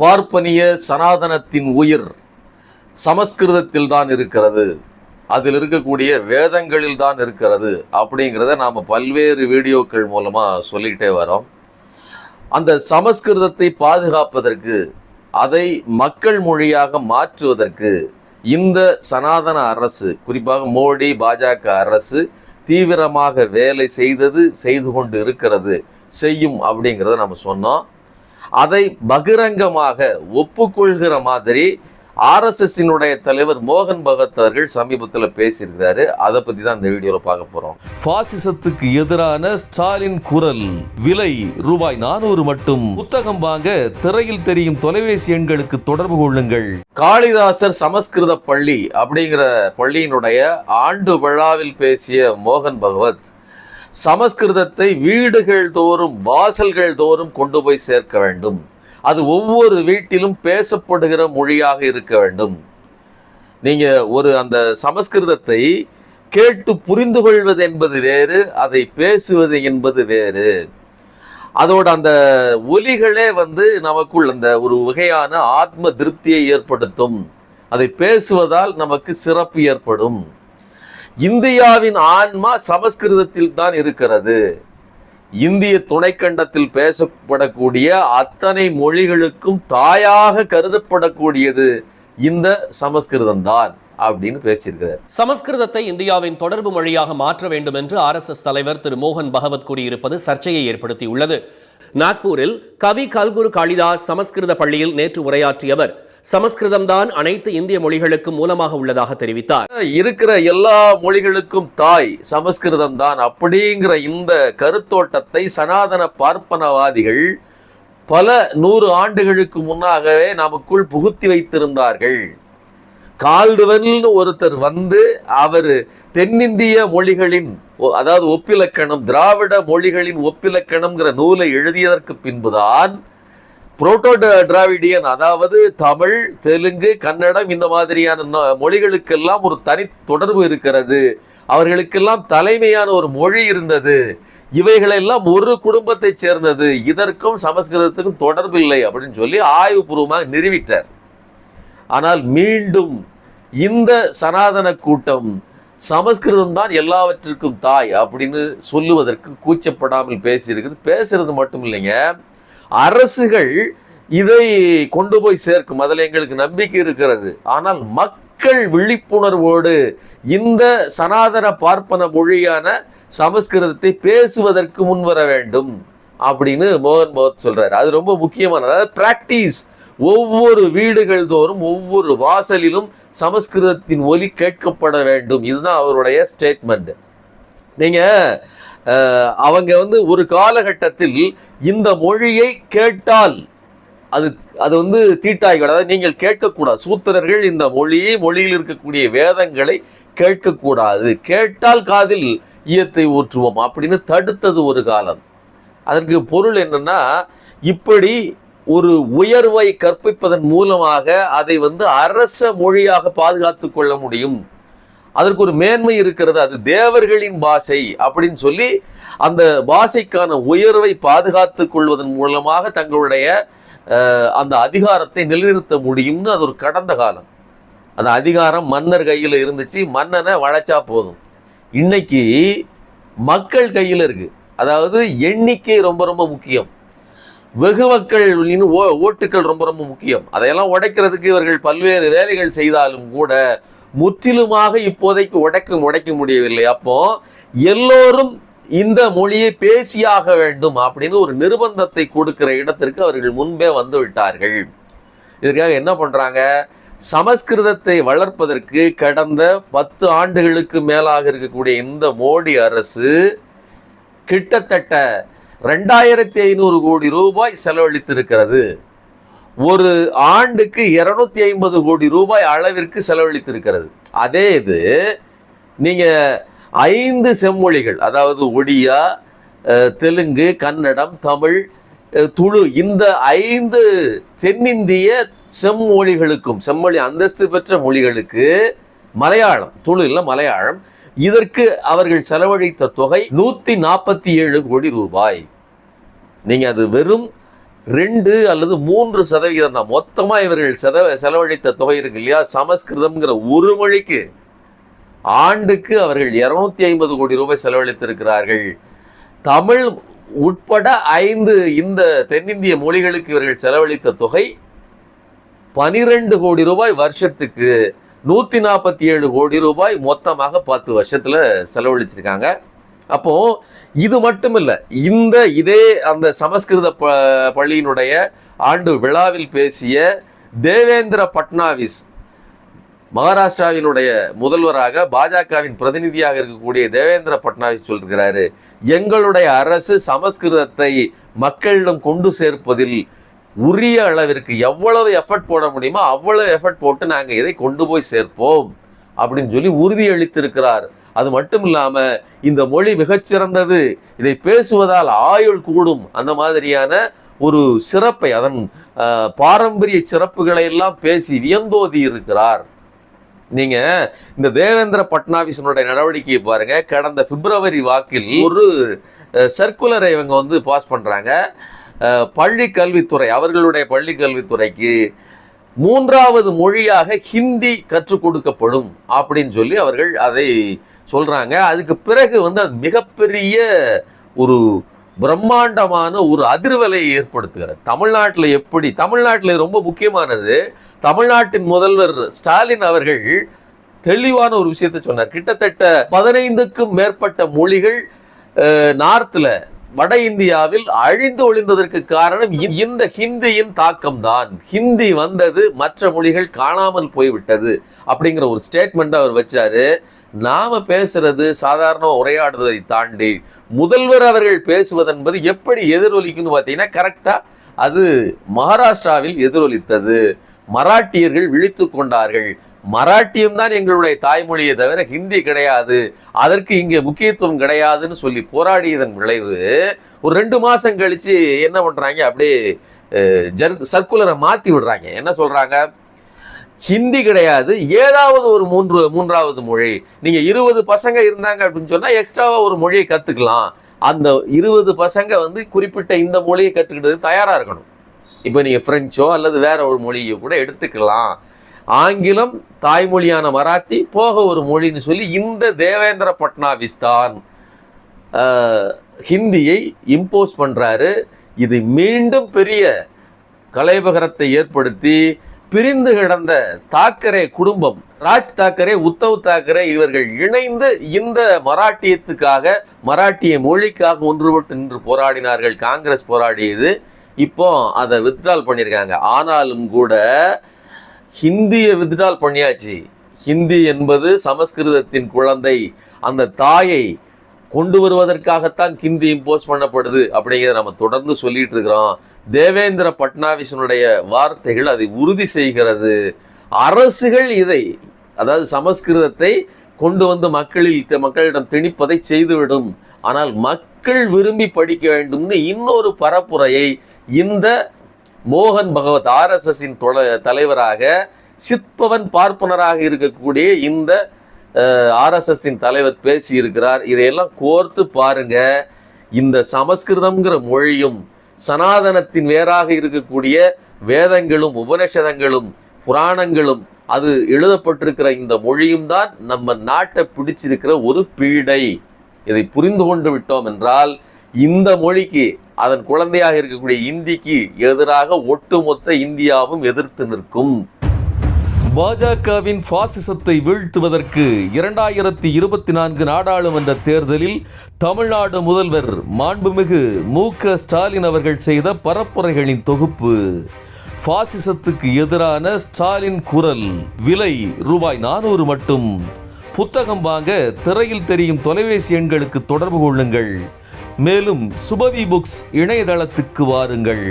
பார்ப்பனிய சனாதனத்தின் உயிர் சமஸ்கிருதத்தில் தான் இருக்கிறது. அதில் இருக்கக்கூடிய வேதங்களில் தான் இருக்கிறது அப்படிங்கிறத நாம் பல்வேறு வீடியோக்கள் மூலமாக சொல்லிக்கிட்டே வரோம். அந்த சமஸ்கிருதத்தை பாதுகாப்பதற்கு அதை மக்கள் மொழியாக மாற்றுவதற்கு இந்த சனாதன அரசு குறிப்பாக மோடி பாஜக அரசு தீவிரமாக வேலை செய்தது செய்து கொண்டு இருக்கிறது செய்யும் அப்படிங்கிறத நம்ம சொன்னோம். அதை பகிரங்கமாக ஒப்புக்கொள்கிற மாதிரி ஆர்எஸ்எஸ்ஸினுடைய தலைவர் மோகன் பகத் அவர்கள் சமீபத்தில் பேசியிருக்கிறாரு. அதை பற்றி தான் இந்த வீடியோவில் பார்க்க போகிறோம் பாசிசத்துக்கு எதிரான ஸ்டாலின் குரல். விலை ரூபாய் நானூறு மட்டும். புத்தகம் வாங்க திரையில் தெரியும் தொலைபேசி எண்களுக்கு தொடர்பு கொள்ளுங்கள். காளிதாசர் சமஸ்கிருத பள்ளி அப்படிங்கிற பள்ளியினுடைய ஆண்டு விழாவில் பேசிய மோகன் பகவத் சமஸ்கிருதத்தை வீடுகள் தோறும் வாசல்கள் தோறும் கொண்டு போய் சேர்க்க வேண்டும். அது ஒவ்வொரு வீட்டிலும் பேசப்படுகிற மொழியாக இருக்க வேண்டும். நீங்கள் ஒரு அந்த சமஸ்கிருதத்தை கேட்டு புரிந்து கொள்வது என்பது வேறு அதை பேசுவது என்பது வேறு. அதோட அந்த ஒலிகளே வந்து நமக்குள் அந்த ஒரு வகையான ஆத்ம திருப்தியை ஏற்படுத்தும். அதை பேசுவதால் நமக்கு சிறப்பு ஏற்படும். இந்தியாவின் ஆன்மா சமஸ்கிருதத்தில் தான் இருக்கிறது. இந்திய துணைக்கண்டத்தில் பேசப்படக்கூடிய அத்தனை மொழிகளுக்கும் தாயாக கருதப்படக்கூடியது இந்த சமஸ்கிருதம் தான் அப்படின்னு பேசியிருக்கிறார். சமஸ்கிருதத்தை இந்தியாவின் தொடர்பு மொழியாக மாற்ற வேண்டும் என்று ஆர்எஸ்எஸ் தலைவர் திரு மோகன் பகவத் கூறியிருப்பது சர்ச்சையை ஏற்படுத்தியுள்ளது. நாக்பூரில் கவி கல்குரு காளிதாஸ் சமஸ்கிருத பள்ளியில் நேற்று உரையாற்றியவர் சமஸ்கிருதம் தான் அனைத்து இந்திய மொழிகளுக்கும் மூலமாக உள்ளதாக தெரிவித்தார். இருக்கிற எல்லா மொழிகளுக்கும் தாய் சமஸ்கிருதம் தான் அப்படிங்கிற இந்த கருத்தோட்டத்தை சனாதன பார்ப்பனவாதிகள் பல நூறு ஆண்டுகளுக்கு முன்னாகவே நமக்குள் புகுத்தி வைத்திருந்தார்கள். கால்டுவெல்னு ஒருத்தர் வந்து அவர் தென்னிந்திய மொழிகளின் அதாவது ஒப்பிலக்கணம் திராவிட மொழிகளின் ஒப்பிலக்கணம்ங்கிற நூலை எழுதியதற்கு பின்புதான் புரோட்டோ டிராவிடியன் அதாவது தமிழ் தெலுங்கு கன்னடம் இந்த மாதிரியான மொழிகளுக்கெல்லாம் ஒரு தனி தொடர்பு இருக்கிறது. அவர்களுக்கெல்லாம் தலைமையான ஒரு மொழி இருந்தது. இவைகளெல்லாம் ஒரு குடும்பத்தைச் சேர்ந்தது. இதற்கும் சமஸ்கிருதத்துக்கும் தொடர்பு இல்லை அப்படின்னு சொல்லி ஆய்வுபூர்வமாக நிறுவிட்டார் ஆனால் மீண்டும் இந்த சனாதன கூட்டம் சமஸ்கிருதம் தான் எல்லாவற்றிற்கும் தாய் அப்படின்னு சொல்லுவதற்கு கூச்சப்படாமல் பேசியிருக்குது. பேசுறது மட்டும் இல்லைங்க. அரசுகள் இதை கொண்டு போய் சேர்க்கும். அதில் எங்களுக்கு நம்பிக்கை இருக்கிறது. ஆனால் மக்கள் விழிப்புணர்வோடு இந்த சனாதன பார்ப்பன மொழியான சமஸ்கிருதத்தை பேசுவதற்கு முன்வர வேண்டும் அப்படின்னு மோகன் பகவத் சொல்றாரு. அது ரொம்ப முக்கியமானது. அதாவது பிராக்டிஸ் ஒவ்வொரு வீடுகள் தோறும் ஒவ்வொரு வாசலிலும் சமஸ்கிருதத்தின் ஒலி கேட்கப்பட வேண்டும். இதுதான் அவருடைய ஸ்டேட்மெண்ட் நீங்க அவங்க வந்து ஒரு காலகட்டத்தில் இந்த மொழியை கேட்டால் அது அது வந்து தீட்டாய்கள். அதாவது நீங்கள் கேட்கக்கூடாது. சூத்திரர்கள் இந்த மொழியை மொழியில் இருக்கக்கூடிய வேதங்களை கேட்கக்கூடாது. கேட்டால் காதில் ஈயத்தை ஊற்றுவோம் அப்படின்னு தடுத்தது ஒரு காலம். அதற்கு பொருள் என்னன்னா இப்படி ஒரு உயர்வை கற்பிப்பதன் மூலமாக அதை வந்து அரச மொழியாக பாதுகாத்து கொள்ள முடியும். அதற்கு ஒரு மேன்மை இருக்கிறது. அது தேவர்களின் பாஷை அப்படின்னு சொல்லி அந்த பாஷைக்கான உயர்வை பாதுகாத்து கொள்வதன் மூலமாக தங்களுடைய அந்த அதிகாரத்தை நிலைநிறுத்த முடியும்னு அது ஒரு கடந்த காலம். அந்த அதிகாரம் மன்னர் கையில் இருந்துச்சு. மன்னனை வளைச்சா போதும். இன்னைக்கு மக்கள் கையில் இருக்கு. அதாவது எண்ணிக்கை ரொம்ப ரொம்ப முக்கியம். வெகு மக்கள் ஓ ஓட்டுக்கள் ரொம்ப ரொம்ப முக்கியம். அதையெல்லாம் உடைக்கிறதுக்கு இவர்கள் பல்வேறு வேலைகள் செய்தாலும் கூட முற்றிலுமாக இப்போதைக்கு உடைக்க உடைக்க முடியவில்லை. அப்போ எல்லோரும் இந்த மொழியை பேசியாக வேண்டும் அப்படின்னு ஒரு நிர்பந்தத்தை கொடுக்கிற இடத்திற்கு அவர்கள் முன்பே வந்து விட்டார்கள். இதற்காக என்ன பண்ணுறாங்க சமஸ்கிருதத்தை வளர்ப்பதற்கு கடந்த பத்து ஆண்டுகளுக்கு மேலாக இருக்கக்கூடிய இந்த மோடி அரசு கிட்டத்தட்ட ரெண்டாயிரத்தி ஐநூறு கோடி ரூபாய் செலவழித்திருக்கிறது. ஒரு ஆண்டுக்கு இருநூத்தி ஐம்பது கோடி ரூபாய் அளவிற்கு செலவழித்திருக்கிறது. அதே இது நீங்கள் ஐந்து செம்மொழிகள் அதாவது ஒடியா தெலுங்கு கன்னடம் தமிழ் துளு இந்த ஐந்து தென்னிந்திய செம்மொழிகளுக்கும் செம்மொழி அந்தஸ்து பெற்ற மொழிகளுக்கு மலையாளம் துளு இல்லை மலையாளம் இதற்கு அவர்கள் செலவழித்த தொகை நூற்றி நாற்பத்தி ஏழு கோடி ரூபாய். நீங்கள் அது வெறும் ரெண்டு அல்லது மூன்று சதவிகிதம் தான். மொத்தமாக இவர்கள் செதவ செலவழித்த தொகை இருக்கு இல்லையா? சமஸ்கிருதம்ங்கிற ஒரு மொழிக்கு ஆண்டுக்கு அவர்கள் இருநூத்தி ஐம்பது கோடி ரூபாய் செலவழித்திருக்கிறார்கள். தமிழ் உட்பட ஐந்து இந்த தென்னிந்திய மொழிகளுக்கு இவர்கள் செலவழித்த தொகை பனிரெண்டு கோடி ரூபாய் வருஷத்துக்கு நூற்றி நாற்பத்தி ஏழு கோடி ரூபாய் மொத்தமாக பத்து வருஷத்துல செலவழிச்சிருக்காங்க. அப்போ இது மட்டும் இல்லை இந்த இதே அந்த சமஸ்கிருத ப பள்ளியினுடைய ஆண்டு விழாவில் பேசிய தேவேந்திர பட்னாவிஸ் மகாராஷ்டிராவினுடைய முதல்வராக பாஜகவின் பிரதிநிதியாக இருக்கக்கூடிய தேவேந்திர பட்னாவிஸ் சொல்கிறாரு எங்களுடைய அரசு சமஸ்கிருதத்தை மக்களிடம் கொண்டு சேர்ப்பதில் உரிய அளவிற்கு எவ்வளவு எஃபர்ட் போட முடியுமோ அவ்வளவு எஃபர்ட் போட்டு நாங்கள் இதை கொண்டு போய் சேர்ப்போம் அப்படின்னு சொல்லி உறுதியளித்திருக்கிறார். அது மட்டும் இல்லாமல் இந்த மொழி மிகச்சிறந்தது. இதை பேசுவதால் ஆயுள் கூடும். அந்த மாதிரியான ஒரு சிறப்பை அதன் பாரம்பரிய சிறப்புகளை எல்லாம் பேசி வியந்தோதி இருக்கிறார். நீங்க இந்த தேவேந்திர பட்னாவிஸனுடைய நடவடிக்கையை பாருங்க. கடந்த பிப்ரவரி வாக்கில் ஒரு சர்க்குலரை இவங்க வந்து பாஸ் பண்றாங்க. பள்ளி கல்வித்துறை அவர்களுடைய பள்ளி கல்வித்துறைக்கு மூன்றாவது மொழியாக ஹிந்தி கற்றுக் கொடுக்கப்படும் அப்படின்னு சொல்லி அவர்கள் அதை சொல்கிறாங்க அதுக்கு பிறகு வந்து அது மிகப்பெரிய ஒரு பிரம்மாண்டமான ஒரு அதிர்வலை ஏற்படுத்துகிறது. தமிழ்நாட்டில் எப்படி தமிழ்நாட்டில் ரொம்ப முக்கியமானது. தமிழ்நாட்டின் முதல்வர் ஸ்டாலின் அவர்கள் தெளிவான ஒரு விஷயத்தை சொன்னார். கிட்டத்தட்ட பதினைந்துக்கும் மேற்பட்ட மொழிகள் நார்த்தில் வட இந்தியாவில் அழிந்து ஒளிந்ததற்கு காரணம் இந்த ஹிந்தியின் தாக்கம் தான் ஹிந்தி வந்தது மற்ற மொழிகள் காணாமல் போய்விட்டது அப்படிங்கிற ஒரு ஸ்டேட்மெண்ட் அவர் வச்சாரு. நாம பேசுறது சாதாரண உரையாடுவதை தாண்டி முதல்வர் அவர்கள் பேசுவது என்பது எப்படி எதிரொலிக்குன்னு பார்த்தீங்கன்னா கரெக்டா அது மகாராஷ்டிராவில் எதிரொலித்தது. மராட்டியர்கள் விழித்து கொண்டார்கள். மராட்டியம் தான் எங்களுடைய தாய்மொழியை தவிர ஹிந்தி கிடையாது. அதற்கு இங்கே முக்கியத்துவம் கிடையாதுன்னு சொல்லி போராடியதன் விளைவு ஒரு ரெண்டு மாதம் கழிச்சு என்ன பண்றாங்க? அப்படியே சர்க்குலரை மாற்றி விடுறாங்க. என்ன சொல்றாங்க? ஹிந்தி கிடையாது. ஏதாவது ஒரு மூன்று மூன்றாவது மொழி. நீங்கள் இருபது பசங்க இருந்தாங்க அப்படின்னு சொன்னால் எக்ஸ்ட்ராவாக ஒரு மொழியை கற்றுக்கலாம் அந்த இருபது பசங்க வந்து குறிப்பிட்ட இந்த மொழியை கற்றுக்கிட்டது தயாராக இருக்கணும். இப்போ நீங்கள் பிரெஞ்சோ அல்லது வேற ஒரு மொழியை கூட எடுத்துக்கலாம். ஆங்கிலம் தாய்மொழியான மராத்தி போக ஒரு மொழின்னு சொல்லி இந்த தேவேந்திர பட்னாவிஸ் தான் ஹிந்தியை இம்போஸ் பண்ணுறாரு இது மீண்டும் பெரிய கலைபகரத்தை ஏற்படுத்தி பிரிந்து கிடந்த தாக்கரே குடும்பம் ராஜ் தாக்கரே உத்தவ் தாக்கரே இவர்கள் இணைந்து இந்த மராட்டியத்துக்காக மராட்டிய மொழிக்காக ஒன்றுபட்டு நின்று போராடினார்கள். காங்கிரஸ் போராடியது. இப்போ அதை வித்ட்ரால் பண்ணியிருக்காங்க ஆனாலும் கூட ஹிந்தியை வித்ட்ரால் பண்ணியாச்சு. ஹிந்தி என்பது சமஸ்கிருதத்தின் குழந்தை. அந்த தாயை கொண்டு வருவதற்காகத்தான் ஹிந்தி இம்போஸ் பண்ணப்படுது அப்படிங்கிறத நம்ம தொடர்ந்து சொல்லிட்டு இருக்கிறோம். தேவேந்திர பட்னாவிஸனுடைய வார்த்தைகள் அதை உறுதி செய்கிறது. அரசுகள் இதை அதாவது சமஸ்கிருதத்தை கொண்டு வந்து மக்களில் மக்களிடம் திணிப்பதை செய்துவிடும். ஆனால் மக்கள் விரும்பி படிக்க வேண்டும்னு இன்னொரு பரப்புரையை இந்த மோகன் பகவத் ஆர்எஸ்எஸின் தலைவராக சித்பவன் பார்ப்பனராக இருக்கக்கூடிய இந்த ஆர்எஸ்எஸ்ஸின் தலைவர் பேசியிருக்கிறார். இதையெல்லாம் கோர்த்து பாருங்க. இந்த சமஸ்கிருதம்ங்கிற மொழியும் சனாதனத்தின் வேறாக இருக்கக்கூடிய வேதங்களும் உபனிஷதங்களும் புராணங்களும் அது எழுதப்பட்டிருக்கிற இந்த மொழியும் தான் நம்ம நாட்டை பிடிச்சிருக்கிற ஒரு பீடை. இதை புரிந்து கொண்டு விட்டோம் என்றால் இந்த மொழிக்கு அதன் குழந்தையாக இருக்கக்கூடிய இந்திக்கு எதிராக ஒட்டுமொத்த இந்தியாவும் எதிர்த்து நிற்கும். பாஜகவின் பாசிசத்தை வீழ்த்துவதற்கு இரண்டாயிரத்தி இருபத்தி நான்கு நாடாளுமன்ற தேர்தலில் தமிழ்நாடு முதல்வர் மாண்புமிகு மு க ஸ்டாலின் அவர்கள் செய்த பரப்புரைகளின் தொகுப்பு. பாசிசத்துக்கு எதிரான ஸ்டாலின் குரல் விலை ரூபாய் நானூறு மட்டும். புத்தகம் வாங்க திரையில் தெரியும் தொலைபேசி எண்களுக்கு தொடர்பு கொள்ளுங்கள். மேலும் சுபவி புக்ஸ் இணையதளத்துக்கு வாருங்கள்.